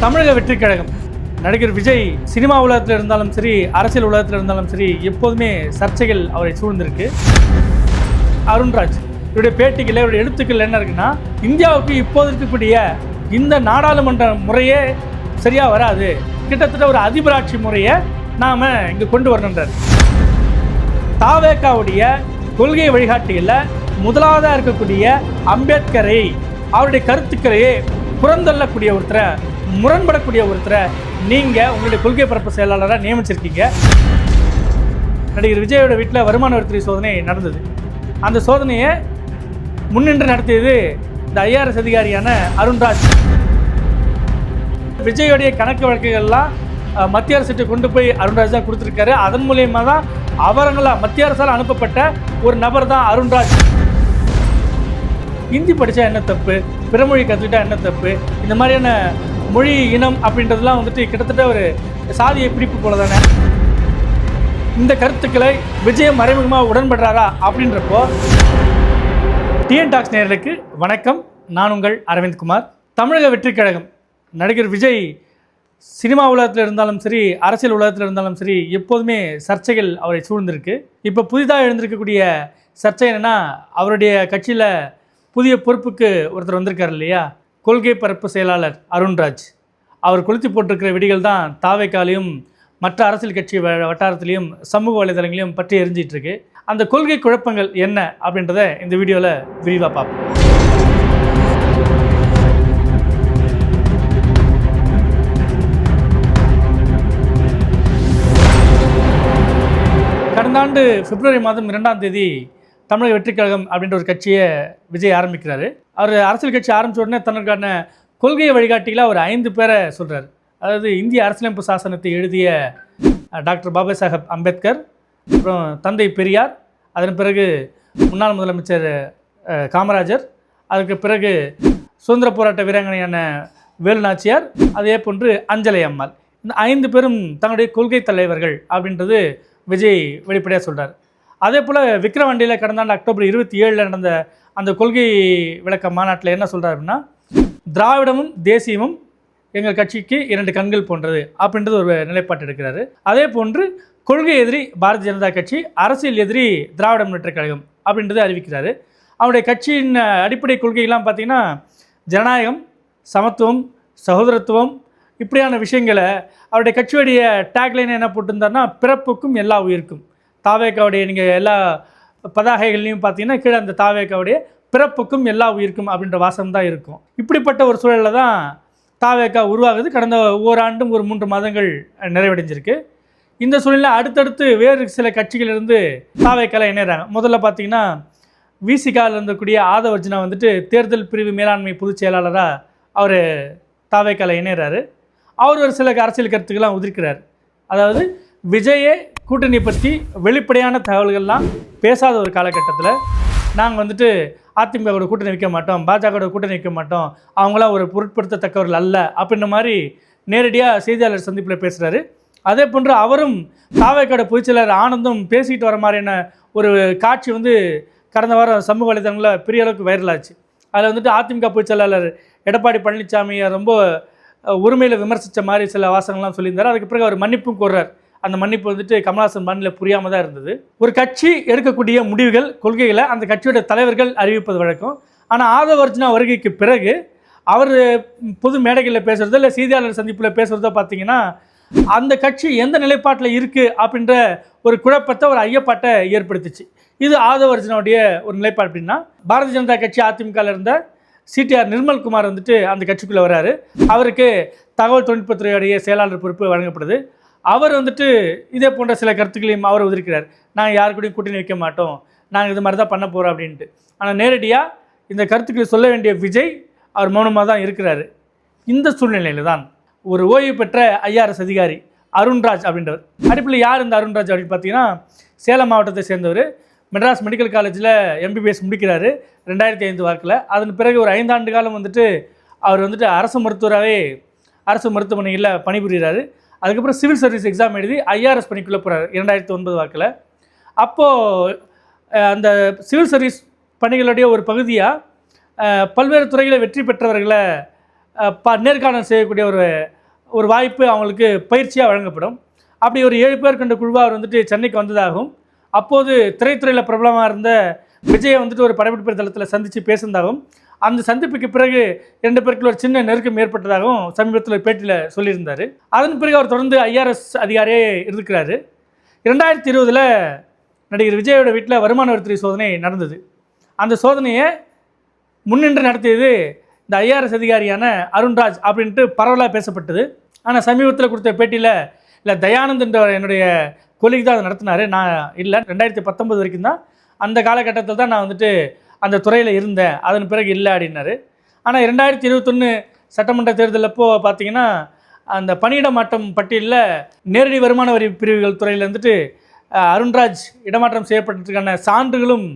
தமிழக வெற்றி கழகம் நடிகர் விஜய் சினிமா உலகத்தில் இருந்தாலும் சரி அரசியல் உலகத்தில் இருந்தாலும் சரி எப்போதுமே சர்ச்சைகள் அவரை சூழ்ந்திருக்கு. அருண்ராஜ் இவருடைய பேட்டிகள் இவருடைய எழுத்துக்கள் என்ன இருக்குன்னா இந்தியாவுக்கு இப்போது இருக்கக்கூடிய இந்த நாடாளுமன்ற முறையே சரியாக வராது. கிட்டத்தட்ட ஒரு அதிபராட்சி முறையை நாம் இங்கே கொண்டு வரணுன்றார் தாவேக்காவுடைய கொள்கை வழிகாட்டிகளில் முதலாவதாக இருக்கக்கூடிய அம்பேத்கரை அவருடைய கருத்துக்களையே புறந்தள்ளக்கூடிய ஒருத்தரை முரண்படக்கூடிய ஒருத்தரை நீங்கள் உங்களுடைய கொள்கை பரப்பு செயலாளராக நியமிச்சிருக்கீங்க. நடிகர் விஜயோட வீட்டில் வருமான வரித்துறை சோதனை நடந்தது. அந்த சோதனையை முன்னின்று நடத்தியது இந்த ஐஆர்எஸ் அதிகாரியான அருண்ராஜ் விஜயோடைய கணக்கு வழக்குகள்லாம் மத்திய அரசுக்கு கொண்டு போய் அருண்ராஜ் தான் கொடுத்துருக்காரு. அதன் மூலியமாக தான் அவரங்களாக மத்திய அரசால் அனுப்பப்பட்ட ஒரு நபர் தான் அருண்ராஜ் ஹிந்தி படித்தா என்ன தப்பு? பிறமொழி கற்றுக்கிட்டா என்ன தப்பு? இந்த மாதிரியான மொழி இனம் அப்படின்றதுலாம் வந்துட்டு கிட்டத்தட்ட ஒரு சாதியை பிடிப்பு போல தானே? இந்த கருத்துக்களை விஜய் மறைமுகமாக உடன்படுறாரா அப்படின்றப்போ டிஎன் டாக்ஸ் நேர்களுக்கு வணக்கம். நான் உங்கள் அரவிந்த் குமார். தமிழக வெற்றிக் கழகம் நடிகர் விஜய் சினிமா உலகத்தில் இருந்தாலும் சரி அரசியல் உலகத்தில் இருந்தாலும் சரி எப்போதுமே சர்ச்சைகள் அவரை சூழ்ந்திருக்கு. இப்போ புதிதாக எழுந்திருக்கக்கூடிய சர்ச்சை என்னென்னா அவருடைய கட்சியில் புதிய பொறுப்புக்கு ஒருத்தர் வந்திருக்கார் இல்லையா? கொள்கை பரப்பு செயலாளர் அருண்ராஜ். அவர் கொளுத்தி போட்டிருக்கிற விடிகள் தான் தாவைக்காலையும் மற்ற அரசியல் கட்சி வ- வட்டாரத்திலையும் சமூக வலைதளங்களையும் பற்றி எரிஞ்சிட்ருக்கு அந்த கொள்கை குழப்பங்கள் என்ன அப்படின்றத இந்த வீடியோவில் விரிவாக பார்ப்போம். கடந்த ஆண்டு பிப்ரவரி மாதம் இரண்டாம் தேதி தமிழக வெற்றிக் கழகம் அப்படின்ற ஒரு கட்சியை விஜய் ஆரம்பிக்கிறாரு. அவர் அரசியல் கட்சி ஆரம்பித்த உடனே தனக்கான கொள்கை வழிகாட்டியில் அவர் ஐந்து பேரை சொல்கிறார் அதாவது இந்திய அரசியலமைப்பு சாசனத்தை எழுதிய டாக்டர் பாபா சாஹேப் அம்பேத்கர் அப்புறம் தந்தை பெரியார் அதன் பிறகு முன்னாள் முதலமைச்சர் காமராஜர் அதுக்கு பிறகு சுதந்திர போராட்ட வீராங்கனையான வேலு நாச்சியார் அதே போன்று அஞ்சலை அம்மாள். இந்த ஐந்து பேரும் தங்களுடைய கொள்கை தலைவர்கள் அப்படின்றது விஜய் வெளிப்படையாக சொல்கிறார் அதே போல் விக்ரவாண்டியில் கடந்த ஆண்டு அக்டோபர் இருபத்தி ஏழில் நடந்த அந்த கொள்கை விளக்க மாநாட்டில் என்ன சொல்கிறார் அப்படின்னா திராவிடமும் தேசியமும் எங்கள் கட்சிக்கு இரண்டு கண்கள் போன்றது அப்படின்றது ஒரு நிலைப்பாட்டு எடுக்கிறாரு. அதே போன்று கொள்கை எதிரி பாரதிய ஜனதா கட்சி அரசியல் எதிரி திராவிட முன்னேற்ற கழகம் அப்படின்றத அறிவிக்கிறாரு. அவருடைய கட்சியின் அடிப்படை கொள்கைகள்லாம் பார்த்திங்கன்னா ஜனநாயகம் சமத்துவம் சகோதரத்துவம் இப்படியான விஷயங்களை அவருடைய கட்சியுடைய டேக்லைன் என்ன போட்டிருந்தாருன்னா பிறப்புக்கும் எல்லா உயிருக்கும். தாவேக்காவுடைய நீங்கள் எல்லா பதாகைகள்லையும் பார்த்தீங்கன்னா கீழே அந்த தாவேக்காவுடைய பிறப்புக்கும் எல்லா உயிருக்கும் அப்படின்ற வாசம் தான் இருக்கும். இப்படிப்பட்ட ஒரு சூழலில் தான் தாவேக்கா உருவாகுது. கடந்த ஓராண்டும் ஒரு மூன்று மாதங்கள் நிறைவடைஞ்சிருக்கு. இந்த சூழ்நிலை அடுத்தடுத்து வேறு சில கட்சிகளிலிருந்து தாவேக்கால இணைகிறாங்க முதல்ல பார்த்தீங்கன்னா விசிகாவில் இருந்தக்கூடிய ஆதவர்ஜனா வந்துட்டு தேர்தல் பிரிவு மேலாண்மை பொதுச் செயலாளராக அவர் தாவேக்கால இணைகிறாரு அவர் ஒரு சில அரசியல் கருத்துக்கெல்லாம் உதிர்க்கிறார். அதாவது விஜயே கூட்டணி பற்றி வெளிப்படையான தகவல்கள்லாம் பேசாத ஒரு காலகட்டத்தில் நாங்கள் வந்துட்டு அதிமுகவோட கூட்டணி வைக்க மாட்டோம் பாஜகவோட கூட்டணி வைக்க மாட்டோம் அவங்களாம் ஒரு பொருட்படுத்தத்தக்கவர்கள் அல்ல அப்படின்ற மாதிரி நேரடியாக செய்தியாளர் சந்திப்பில் பேசுகிறாரு அதே போன்று அவரும் தாவேக்கோட பொதுச்செயலர் ஆனந்தும் பேசிக்கிட்டு வர மாதிரியான ஒரு காட்சி வந்து கடந்த வாரம் சமூக வலைதளங்களில் பெரிய அளவுக்கு வைரல் ஆச்சு. அதில் வந்துட்டு அதிமுக பொதுச்செயலாளர் எடப்பாடி பழனிசாமியை ரொம்ப உரிமையில் விமர்சித்த மாதிரி சில வாசகங்கள்லாம் சொல்லியிருந்தார். அதுக்கு பிறகு அவர் மன்னிப்பும் கோர்றார். அந்த மன்னிப்பு வந்துட்டு கமல்ஹாசன் மண்ணில் புரியாமல் தான் இருந்தது. ஒரு கட்சி எடுக்கக்கூடிய முடிவுகள் கொள்கைகளை அந்த கட்சியோட தலைவர்கள் அறிவிப்பது வழக்கம். ஆனால் ஆதவர்ஜுனா வருகைக்கு பிறகு அவர் பொது மேடைகளில் பேசுகிறதோ இல்லை செய்தியாளர் சந்திப்பில் பேசுகிறதோ பார்த்தீங்கன்னா அந்த கட்சி எந்த நிலைப்பாட்டில் இருக்குது அப்படின்ற ஒரு குழப்பத்தை ஒரு ஐயப்பாட்டை ஏற்படுத்துச்சு. இது ஆதவர்ஜுனாவுடைய ஒரு நிலைப்பாடு அப்படின்னா பாரதிய ஜனதா கட்சி அதிமுகவில் இருந்த சிடிஆர் நிர்மல்குமார் வந்துட்டு அந்த கட்சிக்குள்ளே வராரு. அவருக்கு தகவல் தொழில்நுட்பத்துறையுடைய செயலாளர் பொறுப்பு வழங்கப்படுது. அவர் வந்துட்டு இதே போன்ற சில கருத்துக்களையும் அவர் உதிர்க்கிறார். நாங்கள் யாரு கூடயும் கூட்டணி வைக்க மாட்டோம். நாங்கள் இது மாதிரி தான் பண்ண போகிறோம் அப்படின்ட்டு. ஆனால் நேரடியாக இந்த கருத்துக்களை சொல்ல வேண்டிய விஜய் அவர் மௌனமாக தான் இருக்கிறாரு. இந்த சூழ்நிலையில் தான் ஒரு ஓய்வு பெற்ற ஐஆர்எஸ் அதிகாரி அருண்ராஜ் அப்படின்றவர். அடிப்பில் யார் இந்த அருண்ராஜ் அப்படின்னு பார்த்தீங்கன்னா சேலம் மாவட்டத்தை சேர்ந்தவர். மெட்ராஸ் மெடிக்கல் காலேஜில் எம்பிபிஎஸ் முடிக்கிறாரு ரெண்டாயிரத்தி ஐந்து வாக்கில் அதன் பிறகு ஒரு ஐந்தாண்டு காலம் வந்துட்டு அவர் வந்துட்டு அரசு மருத்துவராகவே அரசு மருத்துவமனையில் பணிபுரிகிறாரு. அதுக்கப்புறம் சிவில் சர்வீஸ் எக்ஸாம் எழுதி ஐஆர்எஸ் பணிக்குள்ளே போகிறார் இரண்டாயிரத்தி ஒன்பது வாக்கில் அப்போது அந்த சிவில் சர்வீஸ் பணிகளுடைய ஒரு பகுதியாக பல்வேறு துறைகளில் வெற்றி பெற்றவர்களை ப நேர்காணல் செய்யக்கூடிய ஒரு ஒரு வாய்ப்பு அவங்களுக்கு பயிற்சியாக வழங்கப்படும். அப்படி ஒரு ஏழு பேர் கொண்ட குழுவாக வந்துட்டு சென்னைக்கு வந்ததாகவும் அப்போது திரைத்துறையில் பிரபலமாக இருந்த விஜயை வந்துட்டு ஒரு படப்பிடிப்பு தளத்தில் சந்தித்து பேசினதாகவும் அந்த சந்திப்புக்கு பிறகு ரெண்டு பேருக்குள்ள ஒரு சின்ன நெருக்கம் ஏற்பட்டதாகவும் சமீபத்தில் பேட்டியில் சொல்லியிருந்தார். அதன் பிறகு அவர் தொடர்ந்து ஐஆர்எஸ் அதிகாரியே இருக்கிறாரு இரண்டாயிரத்தி இருபதில் நடிகர் விஜயோட வீட்டில் வருமான வரித்துறை சோதனை நடந்தது. அந்த சோதனையை முன்னின்று நடத்தியது இந்த ஐஆர்எஸ் அதிகாரியான அருண்ராஜ் அப்படின்ட்டு பரவலாக பேசப்பட்டது. ஆனால் சமீபத்தில் கொடுத்த பேட்டியில் இல்லை தயானந்த் என்ற என்னுடைய கொலிக்கு தான் அதை நடத்தினார். நான் இல்லை ரெண்டாயிரத்தி பத்தொன்பது வரைக்கும் தான். அந்த காலகட்டத்தில் தான் நான் வந்துட்டு அந்த துறையில் இருந்தேன் அதன் பிறகு இல்லை அப்படின்னாரு. ஆனால் இரண்டாயிரத்தி இருபத்தொன்று சட்டமன்ற தேர்தல் அப்போ பார்த்தீங்கன்னா அந்த பணியிட மாற்றம் பட்டியலில் நேரடி வருமான வரி பிரிவுகள் துறையில் இருந்துட்டு அருண்ராஜ் இடமாற்றம் செய்யப்பட்டதுக்கான சான்றுகளும்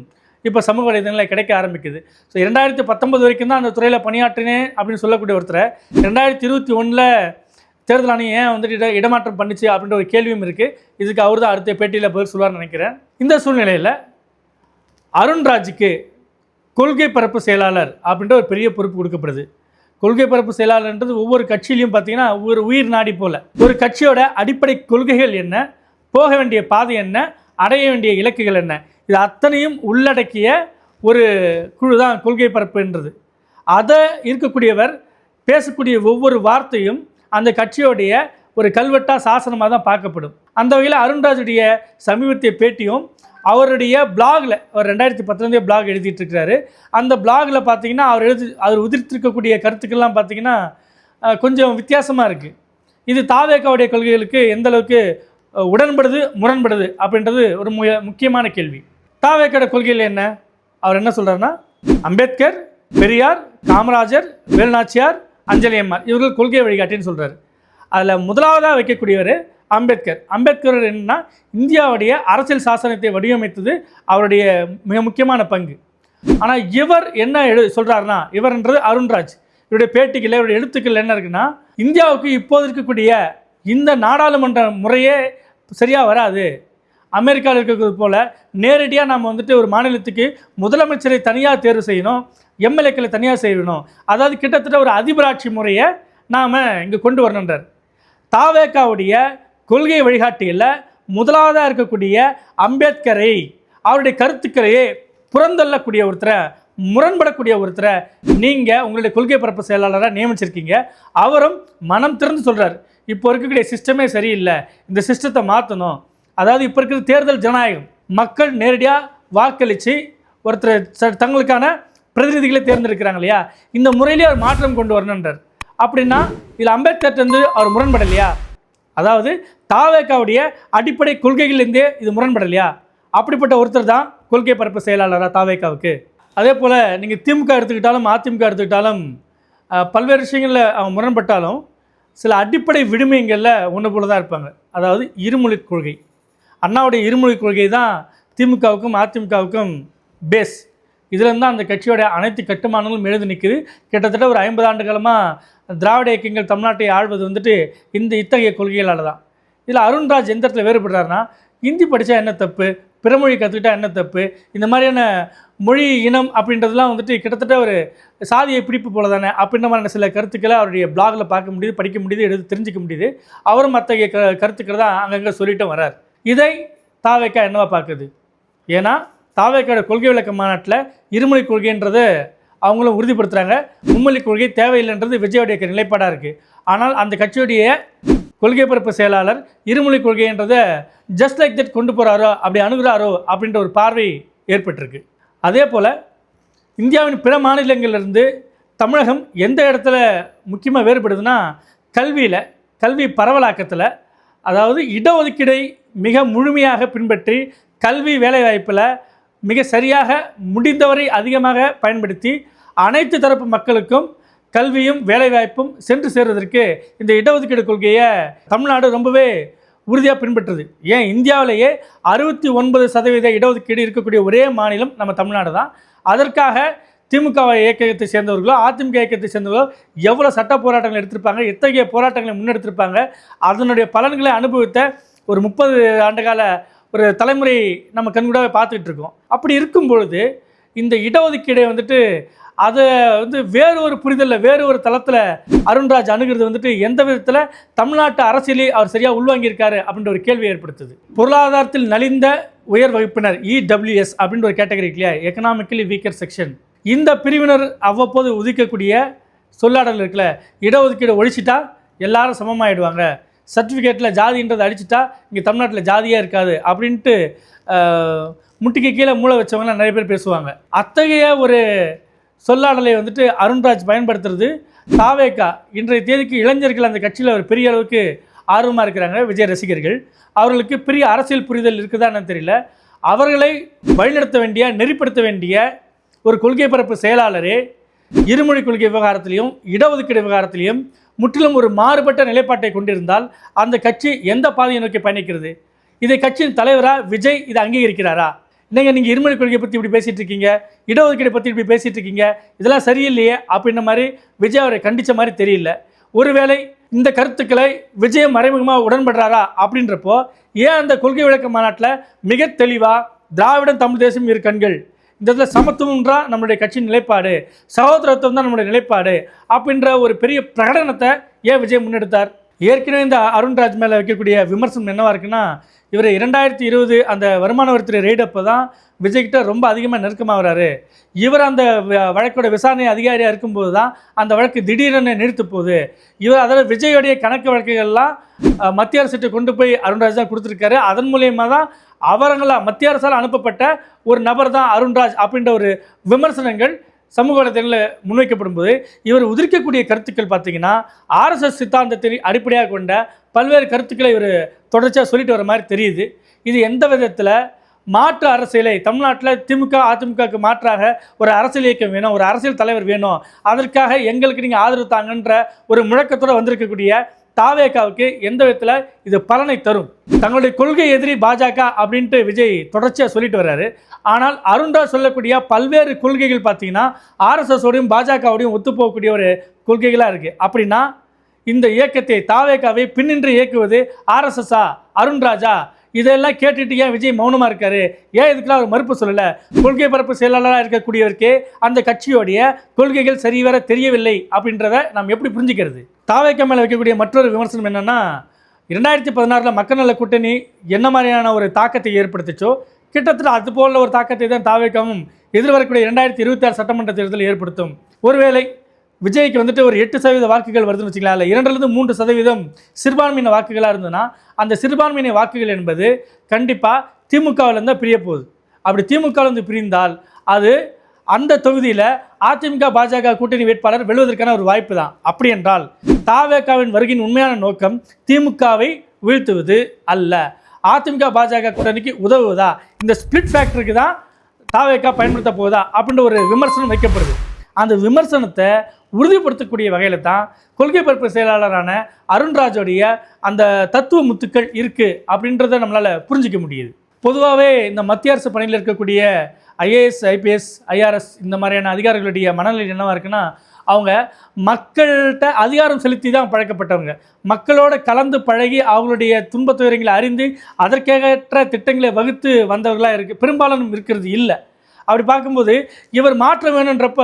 இப்போ சமூக வலைதளங்களில் கிடைக்க ஆரம்பிக்குது. ஸோ இரண்டாயிரத்தி பத்தொம்பது வரைக்கும் தான் அந்த துறையில் பணியாற்றினேன் அப்படின்னு சொல்லக்கூடிய ஒருத்தரை ரெண்டாயிரத்தி இருபத்தி ஒன்றில் தேர்தல் ஆணையம் ஏன் வந்துட்டு இட இடமாற்றம் பண்ணுச்சு அப்படின்ற ஒரு கேள்வியும் இருக்குது இதுக்கு அவர் தான் அடுத்த பேட்டியில் பதில் சொல்லுவார்னு நினைக்கிறேன். இந்த சூழ்நிலையில் அருண்ராஜுக்கு கொள்கை பரப்பு செயலாளர் அப்படின்ற ஒரு பெரிய பொறுப்பு கொடுக்கப்படுது. கொள்கை பரப்பு செயலாளர்ன்றது ஒவ்வொரு கட்சியிலையும் பார்த்தீங்கன்னா ஒவ்வொரு உயிர் நாடி போல. ஒரு கட்சியோட அடிப்படை கொள்கைகள் என்ன? போக வேண்டிய பாதை என்ன? அடைய வேண்டிய இலக்குகள் என்ன? இது அத்தனையும் உள்ளடக்கிய ஒரு குழு தான் கொள்கை பரப்புன்றது. அதை இருக்கக்கூடியவர் பேசக்கூடிய ஒவ்வொரு வார்த்தையும் அந்த கட்சியோடைய ஒரு கல்வெட்டா சாசனமாக தான் பார்க்கப்படும். அந்த வகையில் அருண்ராஜுடைய சமீபத்திய பேட்டியும் அவருடைய பிளாகில் அவர் ரெண்டாயிரத்தி பத்துலேருந்தே பிளாக் எழுதிட்டு இருக்கிறாரு அந்த பிளாகில் பார்த்தீங்கன்னா அவர் எழுதி அவர் உதிர்த்திருக்கக்கூடிய கருத்துக்கள்லாம் பார்த்தீங்கன்னா கொஞ்சம் வித்தியாசமாக இருக்குது இது தாவேக்காவுடைய கொள்கைகளுக்கு எந்த அளவுக்கு உடன்படுது முரண்படுது அப்படின்றது ஒரு மு முக்கியமான கேள்வி. தாவேக்கோட கொள்கையில் என்ன? அவர் என்ன சொல்கிறாருன்னா அம்பேத்கர் பெரியார் காமராஜர் வேலுநாச்சியார் அஞ்சலி அம்மாள் இவர்கள் கொள்கை வழிகாட்டின்னு சொல்கிறார் அதில் முதலாவதாக வைக்கக்கூடியவர் அம்பேத்கர். அம்பேத்கர் என்னன்னா இந்தியாவுடைய அரசியல் சாசனத்தை வடிவமைத்தது அவருடைய மிக முக்கியமான பங்கு. ஆனால் இவர் என்ன எழு சொல்கிறாருன்னா இவர்ன்றது அருண்ராஜ். இவருடைய பேட்டிகள் இவருடைய எழுத்துக்கள் என்ன இருக்குன்னா இந்தியாவுக்கு இப்போது இருக்கக்கூடிய இந்த நாடாளுமன்ற முறையே சரியாக வராது. அமெரிக்காவில் இருக்கிறது போல் நேரடியாக நம்ம வந்துட்டு ஒரு மாநிலத்துக்கு முதலமைச்சரை தனியாக தேர்வு செய்யணும் எம்எல்ஏக்களை தனியாக செய்யணும். அதாவது கிட்டத்தட்ட ஒரு அதிபராட்சி முறையை நாம் இங்கே கொண்டு வரணுன்றார் தாவேக்காவுடைய கொள்கை வழிகாட்டியில் முதலாவதாக இருக்கக்கூடிய அம்பேத்கரை அவருடைய கருத்துக்களையே புறந்தள்ளக்கூடிய ஒருத்தரை முரண்படக்கூடிய ஒருத்தரை நீங்கள் உங்களுடைய கொள்கை பரப்பு செயலாளராக நியமிச்சிருக்கீங்க. அவரும் மனம் திறந்து சொல்கிறார் இப்போ இருக்கக்கூடிய சிஸ்டமே சரியில்லை. இந்த சிஸ்டத்தை மாற்றணும் அதாவது இப்போ இருக்கிற தேர்தல் ஜனநாயகம். மக்கள் நேரடியாக வாக்களித்து ஒருத்தர் ச- தங்களுக்கான பிரதிநிதிகளை தேர்ந்தெடுக்கிறாங்க இல்லையா? இந்த முறையிலே அவர் மாற்றம் கொண்டு வரணுன்றார் அப்படின்னா இதில் அம்பேத்கர் வந்து அவர் முரண்படலையா? அதாவது தாவேக்காவுடைய அடிப்படை கொள்கைகளிலிருந்தே இது முரண்படலையா அப்படிப்பட்ட ஒருத்தர் தான் கொள்கை பரப்பு செயலாளராக தாவேக்காவுக்கு. அதே போல் நீங்கள் திமுக எடுத்துக்கிட்டாலும் அதிமுக எடுத்துக்கிட்டாலும் பல்வேறு விஷயங்களில் அவங்க முரண்பட்டாலும் சில அடிப்படை விடுமைகளில் ஒன்று போல தான் இருப்பாங்க. அதாவது இருமொழி கொள்கை. அண்ணாவுடைய இருமொழி கொள்கை தான் திமுகவுக்கும் அதிமுகவுக்கும் பேஸ் இதுலேருந்து தான் அந்த கட்சியோட அனைத்து கட்டுமானங்களும் எழுந்து நிற்குது கிட்டத்தட்ட ஒரு ஐம்பது ஆண்டு காலமாக திராவிட இயக்கங்கள் தமிழ்நாட்டை ஆழ்வது வந்துட்டு இந்த இத்தகைய கொள்கைகளால் தான். இதில் அருண்ராஜ் எந்த இடத்துல வேறுபடுறாருன்னா ஹிந்தி படித்தா என்ன தப்பு? பிறமொழி கற்றுக்கிட்டா என்ன தப்பு? இந்த மாதிரியான மொழி இனம் அப்படின்றதுலாம் வந்துட்டு கிட்டத்தட்ட ஒரு சாதியை பிடிப்பு போல தானே அப்படின்ற மாதிரியான சில கருத்துக்களை அவருடைய பிளாகில் பார்க்க முடியுது படிக்க முடியுது எடுத்து தெரிஞ்சிக்க முடியுது. அவரும் அத்தகைய க கருத்துக்களை தான் அங்கங்கே சொல்லிட்டும் வர்றார். இதை தாவேக்கா என்னவா பார்க்குது? ஏன்னா தாவேக்காவோட கொள்கை விளக்க மாநாட்டில் இருமொழி கொள்கைன்றது அவங்களும் உறுதிப்படுத்துகிறாங்க மும்மொழி கொள்கை தேவையில்லைன்றது விஜயோடைய நிலைப்பாடாக இருக்குது ஆனால் அந்த கட்சியுடைய கொள்கை பரப்பு செயலாளர் இருமொழி கொள்கைன்றதை ஜஸ்ட் லைக் தட் கொண்டு போகிறாரோ அப்படி அணுகிறாரோ அப்படின்ற ஒரு பார்வை ஏற்பட்டிருக்கு. அதே போல் இந்தியாவின் பிற மாநிலங்களிலிருந்து தமிழகம் எந்த இடத்துல முக்கியமாக வேறுபடுதுன்னா கல்வியில் கல்வி பரவலாக்கத்தில் அதாவது இடஒதுக்கீடை மிக முழுமையாக பின்பற்றி கல்வி வேலைவாய்ப்பில் மிக சரியாக முடிந்தவரை அதிகமாக பயன்படுத்தி அனைத்து தரப்பு மக்களுக்கும் கல்வியும் வேலைவாய்ப்பும் சென்று சேர்வதற்கு இந்த இடஒதுக்கீடு கொள்கையை தமிழ்நாடு ரொம்பவே உறுதியாக பின்பற்றுது. ஏன்? இந்தியாவிலேயே அறுபத்தி ஒன்பது சதவீத இடஒதுக்கீடு இருக்கக்கூடிய ஒரே மாநிலம் நம்ம தமிழ்நாடு தான். அதற்காக திமுக இயக்கத்தை சேர்ந்தவர்களோ அதிமுக இயக்கத்தை சேர்ந்தவர்களோ எவ்வளோ சட்ட போராட்டங்கள் எடுத்திருப்பாங்க எத்தகைய போராட்டங்களை முன்னெடுத்திருப்பாங்க அதனுடைய பலன்களை அனுபவித்த ஒரு முப்பது ஆண்டுகால ஒரு தலைமுறை நம்ம கண்கூடாக பார்த்துட்டு இருக்கோம் அப்படி இருக்கும் பொழுது இந்த இடஒதுக்கீடை வந்துட்டு அதை வந்து வேறு ஒரு புரிதலில் வேறு ஒரு தளத்தில் அருண்ராஜ் அணுகிறது வந்துட்டு எந்த விதத்தில் தமிழ்நாட்டு அரசியலை அவர் சரியாக உள்வாங்கியிருக்காரு அப்படின்ற ஒரு கேள்வி ஏற்படுத்துது. பொருளாதாரத்தில் நலிந்த உயர் வகுப்பினர் இடபிள்யூஎஸ் அப்படின்ற ஒரு கேட்டகரி இல்லையா? எக்கனாமிக்கலி வீக்கர் செக்ஷன் இந்த பிரிவினர் அவ்வப்போது உதிக்கக்கூடிய சொல்லாடல் இருக்குல்ல இடஒதுக்கீடு ஒழிச்சிட்டா எல்லாரும் சமமாயிடுவாங்க. சர்டிஃபிகேட்டில் ஜாதின்றதை அடிச்சுட்டா இங்கே தமிழ்நாட்டில் ஜாதியாக இருக்காது அப்படின்ட்டு முட்டிக்கு கீழே மூளை வச்சவங்கலாம் நிறைய பேர் பேசுவாங்க. அத்தகைய ஒரு சொல்லாடலை வந்துட்டு அருண்ராஜ் பயன்படுத்துறது தாவேக்கா இன்றைய தேதிக்கு இளைஞர்கள் அந்த கட்சியில் ஒரு பெரிய அளவுக்கு ஆர்வமாக இருக்கிறாங்க விஜய் ரசிகர்கள். அவர்களுக்கு பெரிய அரசியல் புரிதல் இருக்குதான்னு தெரியல. அவர்களை வழிநடத்த வேண்டிய நெறிப்படுத்த வேண்டிய ஒரு கொள்கை பரப்பு செயலாளரே இருமொழி கொள்கை விவகாரத்திலையும் இடஒதுக்கீடு விவகாரத்திலையும் முற்றிலும் ஒரு மாறுபட்ட நிலைப்பாட்டை கொண்டிருந்தால் அந்த கட்சி எந்த பாதையை நோக்கி பயணிக்கிறது? இதை கட்சியின் தலைவரா விஜய் இதை அங்கீகரிக்கிறாரா? இல்லைங்க நீங்கள் இருமொழி கொள்கையை பற்றி இப்படி பேசிகிட்டு இருக்கீங்க இடஒதுக்கீடு பற்றி இப்படி பேசிகிட்டு இருக்கீங்க இதெல்லாம் சரியில்லையே அப்படின்ற மாதிரி விஜய் அவரை கண்டிச்ச மாதிரி தெரியல. ஒருவேளை இந்த கருத்துக்களை விஜய் மறைமுகமாக உடன்படுறாரா அப்படின்றப்போ ஏன் அந்த கொள்கை விளக்க மாநாட்டில் மிக தெளிவாக திராவிடம் தமிழ் தேசம் இரு கண்கள் இந்த இடத்துல சமத்துவம்ன்றா நம்மளுடைய கட்சியின் நிலைப்பாடு சகோதரத்துவம் தான் நம்மளுடைய நிலைப்பாடு அப்படின்ற ஒரு பெரிய பிரகடனத்தை ஏன் விஜய் முன்னெடுத்தார். ஏற்கனவே இந்த அருண்ராஜ் மேலே வைக்கக்கூடிய விமர்சனம் என்னவாக இருக்குன்னா இவர் இரண்டாயிரத்தி இருபது அந்த வருமான வரித்துறை ரெய்டு அப்போ தான் விஜய்கிட்ட ரொம்ப அதிகமாக நெருக்கமாக வராரு இவர் அந்த வ- வழக்கோட விசாரணை அதிகாரியாக இருக்கும்போது தான் அந்த வழக்கு திடீரென நிறுத்து போகுது. இவர் அதாவது விஜயோடைய கணக்கு வழக்குகள்லாம் மத்திய அரசுகிட்ட கொண்டு போய் அருண்ராஜ் தான் கொடுத்துருக்காரு. அதன் மூலியமாக தான் அவரங்களா மத்திய அரசால் அனுப்பப்பட்ட ஒரு நபர் தான் அருண்ராஜ் அப்படின்ற ஒரு விமர்சனங்கள் சமூக வலைதளங்களில் முன்வைக்கப்படும் போது இவர் உதிர்க்கக்கூடிய கருத்துக்கள் பார்த்தீங்கன்னா ஆர்எஸ்எஸ் சித்தாந்தத்தை அடிப்படையாக கொண்ட பல்வேறு கருத்துக்களை இவர் தொடர்ச்சியாக சொல்லிட்டு வர மாதிரி தெரியுது. இது எந்த விதத்தில்? மாற்று அரசியலை தமிழ்நாட்டில் திமுக அதிமுகவுக்கு மாற்றாக ஒரு அரசியல் இயக்கம் வேணும் ஒரு அரசியல் தலைவர் வேணும் அதற்காக எங்களுக்கு நீங்கள் ஆதரவு தாங்கன்ற ஒரு முழக்கத்தோடு வந்திருக்கக்கூடிய தாவேகாவுக்கு எந்த விதத்தில் இது பலனை தரும்? தங்களுடைய கொள்கை எதிரி பாஜக அப்படின்ட்டு விஜய் தொடர்ச்சியாக சொல்லிட்டு வர்றாரு. ஆனால் அருண்டா சொல்லக்கூடிய பல்வேறு கொள்கைகள் பார்த்தீங்கன்னா ஆர்எஸ்எஸோடையும் பாஜகவோடையும் ஒத்துப்போகக்கூடிய ஒரு கொள்கைகளாக இருக்குது அப்படின்னா இந்த இயக்கத்தை தாவேகாவை பின்னின்று இயக்குவது ஆர்எஸ்எஸ்ஸா அருண்ராஜா இதெல்லாம் கேட்டுட்டு ஏன் விஜய் மௌனமாக இருக்காரு? ஏன் இதுக்கெல்லாம் அவர் மறுப்பு சொல்லலை? கொள்கை பரப்பு செயலாளராக இருக்கக்கூடியவருக்கு அந்த கட்சியோடைய கொள்கைகள் சரிவர தெரியவில்லை அப்படின்றத நாம் எப்படி புரிஞ்சுக்கிறது? தாவேக்கா மேலே வைக்கக்கூடிய மற்றொரு விமர்சனம் என்னென்னா இரண்டாயிரத்தி பதினாறில் மக்கள் நல கூட்டணி என்ன மாதிரியான ஒரு தாக்கத்தை ஏற்படுத்துச்சோ கிட்டத்தட்ட அது போல ஒரு தாக்கத்தை தான் தாவேக்காவும் எதிர்வரக்கூடிய இரண்டாயிரத்தி இருபத்தி ஆறு சட்டமன்ற தேர்தலில் ஏற்படுத்தும். ஒருவேளை விஜய்க்கு வந்துட்டு ஒரு எட்டு சதவீத வாக்குகள் வருதுன்னு வச்சுக்கலாம் இல்லை இரண்டுலேருந்து மூன்று சதவீதம் சிறுபான்மையின வாக்குகளாக இருந்ததுன்னா அந்த சிறுபான்மையின வாக்குகள் என்பது கண்டிப்பாக திமுகவிலேருந்து தான் பிரிய போகுது. அப்படி திமுகவிலேருந்து பிரிந்தால் அது அந்த தொகுதியில் அதிமுக பாஜக கூட்டணி வேட்பாளர் வெல்வதற்கான ஒரு வாய்ப்பு தான். அப்படி என்றால் தாவேகாவின் வருகையின் உண்மையான நோக்கம் திமுகவை வீழ்த்துவது அல்ல. அதிமுக பாஜக கூட்டணிக்கு உதவுவதா? இந்த ஸ்பிளிட் ஃபேக்டருக்கு தான் தாவேக்கா பயன்படுத்த போகுதா அப்படின்ற ஒரு விமர்சனம் வைக்கப்படுது. அந்த விமர்சனத்தை உறுதிப்படுத்தக்கூடிய வகையில் தான் கொள்கை பரப்பு செயலாளரான அருண்ராஜோடைய அந்த தத்துவ முத்துக்கள் இருக்குது அப்படின்றத நம்மளால் புரிஞ்சிக்க முடியுது. பொதுவாகவே இந்த மத்திய அரசு பணியில் இருக்கக்கூடிய ஐஏஎஸ் ஐபிஎஸ் ஐஆர்எஸ் இந்த மாதிரியான அதிகாரிகளுடைய மனநிலை என்னவாக இருக்குன்னா அவங்க மக்கள்கிட்ட அதிகாரம் செலுத்தி தான் பழக்கப்பட்டவங்க. மக்களோட கலந்து பழகி அவங்களுடைய துன்பத் துயரங்களை அறிந்து அதற்கேற்ற திட்டங்களை வகுத்து வந்தவர்களாக இருக்கு பெரும்பாலும் இருக்கிறது இல்லை. அப்படி பார்க்கும்போது இவர் மாற்றம் வேணுன்றப்ப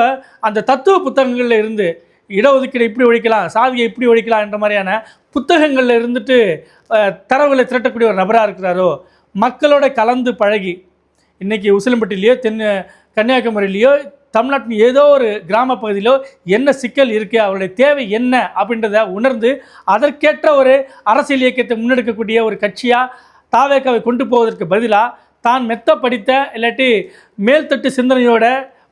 அந்த தத்துவ புத்தகங்களில் இருந்து இடஒதுக்கீடு இப்படி ஒழிக்கலாம் சாதியை இப்படி ஒழிக்கலாம் என்ற மாதிரியான புத்தகங்களில் இருந்துட்டு தரவுகளை திரட்டக்கூடிய ஒரு நபராக இருக்கிறாரோ மக்களோட கலந்து பழகி இன்றைக்கி உசிலம்பட்டிலேயோ தென் கன்னியாகுமரியிலையோ தமிழ்நாட்டின் ஏதோ ஒரு கிராம பகுதியிலோ என்ன சிக்கல் இருக்குது அவருடைய தேவை என்ன அப்படின்றத உணர்ந்து அதற்கேற்ற ஒரு அரசியல் இயக்கத்தை முன்னெடுக்கக்கூடிய ஒரு கட்சியாக தாவேக்காவை கொண்டு போவதற்கு பதிலாக தான் மெத்த படித்த இல்லாட்டி மேல்தட்டு சிந்தனையோட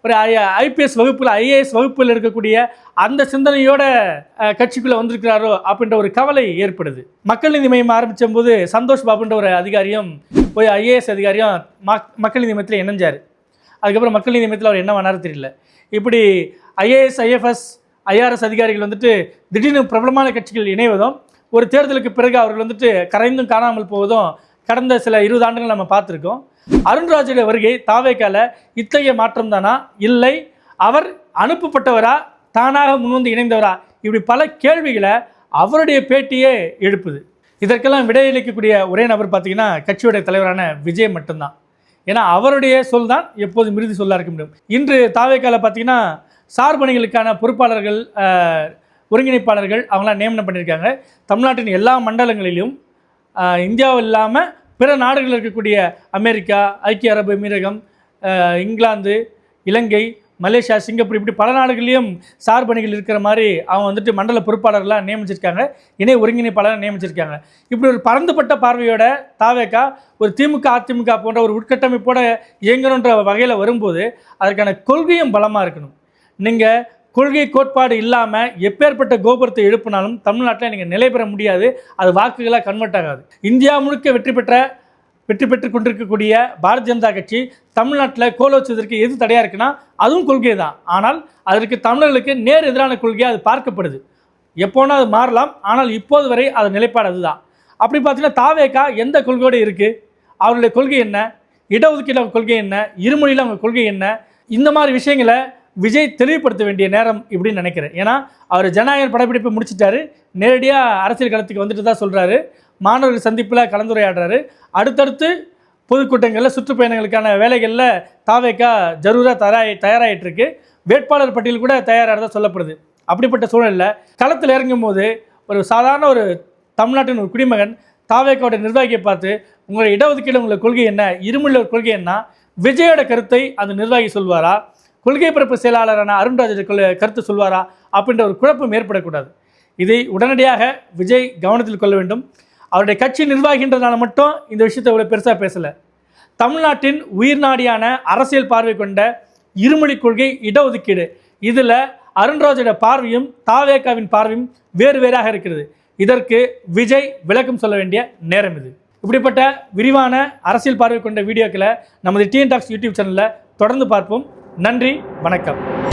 ஒரு ஐபிஎஸ் வகுப்பில் ஐஏஎஸ் வகுப்பில் இருக்கக்கூடிய அந்த சிந்தனையோட கட்சிக்குள்ளே வந்திருக்கிறாரோ அப்படின்ற ஒரு கவலை ஏற்படுது. மக்கள் நீதி மையம் ஆரம்பித்த போது சந்தோஷ் பாபுன்ற ஒரு அதிகாரியும் போய் ஐஏஎஸ் அதிகாரியும் மக் மக்கள் நீதி இணைஞ்சார். அதுக்கப்புறம் மக்கள் நீதி அவர் என்ன பண்ணாரு தெரியல. இப்படி ஐஏஎஸ் ஐஎஃப்எஸ் ஐஆர்எஸ் அதிகாரிகள் வந்துட்டு திடீர்னு பிரபலமான கட்சிகள் இணைவதும் ஒரு தேர்தலுக்கு பிறகு அவர்கள் வந்துட்டு கரைந்தும் காணாமல் போவதும் கடந்த சில இருபது ஆண்டுகள் நம்ம பார்த்துருக்கோம். அருண்ராஜுடைய வருகை தாவேக்கால இத்தகைய மாற்றம் தானா? இல்லை. அவர் அனுப்பப்பட்டவரா? தானாக முன்வந்து இணைந்தவரா? இப்படி பல கேள்விகளை அவருடைய பேட்டியே எழுப்புது. இதற்கெல்லாம் விடையளிக்கக்கூடிய ஒரே நபர் பார்த்தீங்கன்னா கட்சியுடைய தலைவரான விஜய் மட்டும்தான். ஏன்னா அவருடைய சொல் தான் எப்போதும் இறுதி சொல்லாக இருக்க முடியும். இன்று தாவேக்கால பார்த்தீங்கன்னா சார்பணிகளுக்கான பொறுப்பாளர்கள் ஒருங்கிணைப்பாளர்கள் அவங்களாம் நியமனம் பண்ணியிருக்காங்க. தமிழ்நாட்டின் எல்லா மண்டலங்களிலும் இந்தியாவில் இல்லாமல் பிற நாடுகளில் இருக்கக்கூடிய அமெரிக்கா ஐக்கிய அரபு எமிரகம் இங்கிலாந்து இலங்கை மலேசியா சிங்கப்பூர் இப்படி பல நாடுகளிலும் சார்பணிகள் இருக்கிற மாதிரி அவங்க வந்துட்டு மண்டல பொறுப்பாளர்களாக நியமிச்சிருக்காங்க. இணை ஒருங்கிணைப்பாளராக நியமிச்சிருக்காங்க. இப்படி ஒரு பரந்துபட்ட பார்வையோட தாவேக்கா ஒரு திமுக அதிமுக போன்ற ஒரு உட்கட்டமைப்போட இயங்கணுன்ற வகையில் வரும்போது அதற்கான கொள்கையும் பலமாக இருக்கணும். நீங்கள் கொள்கை கோட்பாடு இல்லாமல் எப்பேற்பட்ட கோபுரத்தை எழுப்பினாலும் தமிழ்நாட்டில் நீங்கள் நிலை பெற முடியாது. அது வாக்குகளாக கன்வெர்ட் ஆகாது. இந்தியா முழுக்க வெற்றி பெற்ற வெற்றி பெற்று கொண்டிருக்கக்கூடிய பாரதிய ஜனதா கட்சி தமிழ்நாட்டில் கோல வச்சதற்கு எது தடையாக இருக்குன்னா அதுவும் கொள்கை தான் ஆனால் அதற்கு தமிழர்களுக்கு நேர் எதிரான கொள்கையாக அது பார்க்கப்படுது. எப்போனா அது மாறலாம் ஆனால் இப்போது வரை அது நிலைப்பாடு அதுதான். அப்படி பார்த்தீங்கன்னா தாவேக்கா எந்த கொள்கையோடு இருக்குது அவருடைய கொள்கை என்ன? இடஒதுக்கீடு அவங்க கொள்கை என்ன? இருமொழியில் அவங்க கொள்கை என்ன? இந்த மாதிரி விஷயங்களை விஜய் தெளிவுபடுத்த வேண்டிய நேரம் இப்படின்னு நினைக்கிறேன். ஏன்னா அவர் ஜனநாயக படப்பிடிப்பை முடிச்சிட்டாரு. நேரடியாக அரசியல் களத்துக்கு வந்துட்டு தான் சொல்கிறாரு மாணவர்கள் சந்திப்பில் கலந்துரையாடுறாரு. அடுத்தடுத்து பொதுக்கூட்டங்களில் சுற்றுப்பயணங்களுக்கான வேலைகளில் தாவேக்கா ஜரூராக தயாராகி தயாராகிட்டு இருக்கு வேட்பாளர் பட்டியல் கூட தயாராகிறதா சொல்லப்படுது. அப்படிப்பட்ட சூழலில் களத்தில் இறங்கும் போது ஒரு சாதாரண ஒரு தமிழ்நாட்டின் ஒரு குடிமகன் தாவேக்காவோட நிர்வாகியை பார்த்து உங்களோட இடஒதுக்கீடு உங்களோட கொள்கை என்ன? இருமுள்ள ஒரு கொள்கை என்ன? விஜயோட கருத்தை அந்த நிர்வாகி சொல்வாரா? கொள்கை பரப்பு செயலாளரான அருண்ராஜ் கருத்து சொல்வாரா அப்படின்ற ஒரு குழப்பம் ஏற்படக்கூடாது. இதை உடனடியாக விஜய் கவனத்தில் கொள்ள வேண்டும். அவருடைய கட்சி நிர்வாகின்றதுனால மட்டும் இந்த விஷயத்தை இவ்வளோ பெருசாக பேசலை. தமிழ்நாட்டின் உயிர்நாடியான அரசியல் பார்வை கொண்ட இருமொழி கொள்கை இடஒதுக்கீடு. இதில் அருண்ராஜோட பார்வையும் தாவேக்காவின் பார்வையும் வேறு வேறாக இருக்கிறது. இதற்கு விஜய் விளக்கம் சொல்ல வேண்டிய நேரம் இது. இப்படிப்பட்ட விரிவான அரசியல் பார்வை கொண்ட வீடியோக்களை நமது டிஎன் டாக்ஸ் யூடியூப் சேனலில் தொடர்ந்து பார்ப்போம். நன்றி வணக்கம்.